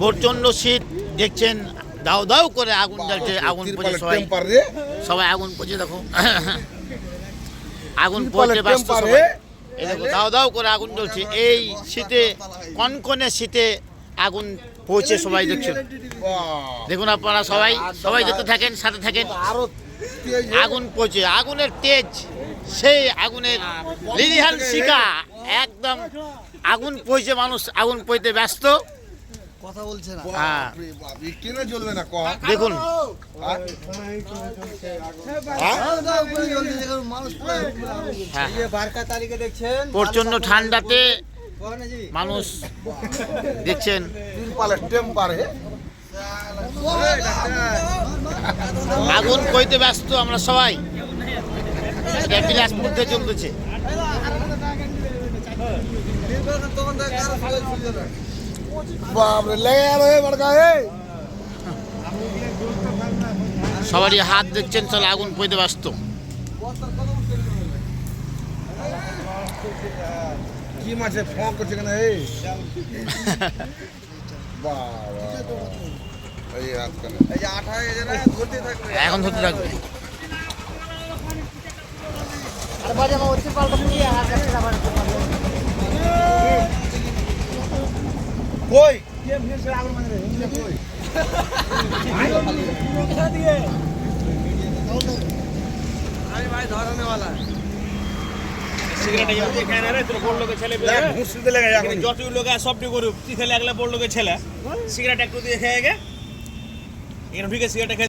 প্রচণ্ড শীত দেখছেন দাও দাও করে আগুন জ্বলছে আগুন পড়ে সবাই। সবাই আগুন পড়ছে দেখো। আগুন পড়ছে এই দেখো দাও দাও করে আগুন জ্বলছে। এই শীতে কনকনে শীতে আগুন পৌঁছে সবাই দেখছেন। দেখুন আপনারা সবাই সবাই দেখতে থাকেন সাথে থাকেন। আগুন পৌঁছে আগুনের তেজ সেই আগুনের লিলিহান শিকা একদম আগুন পৌঁছে মানুষ আগুন পইতে ব্যস্ত। কথা বলছে না। হ্যাঁ। এই জ্বলবে না কহ দেখুন। হ্যাঁ? হ্যাঁ? এই যে বারকা তারিখে দেখছেন? প্রচণ্ড ঠান্ডাতে মানুষ দেখছেন। আগুন কইতে ব্যস্ত আমরা সবাই। বিলাসপুর থেকে চলতেছে। বাপরে লেগে গেল বড়কা হে সবারই হাত দেখছেন চলে আগুন পইতে ব্যস্ত কি মাছে ফোঁ করছে কেন। এই? এখন ধরতে থাকবে। কই? আরে ভাই লোক সবটি তুই খেলে একলা বড় লোকের ছেলে। সিগারেট একটু দিয়ে খেয়ে গে। সিগারেট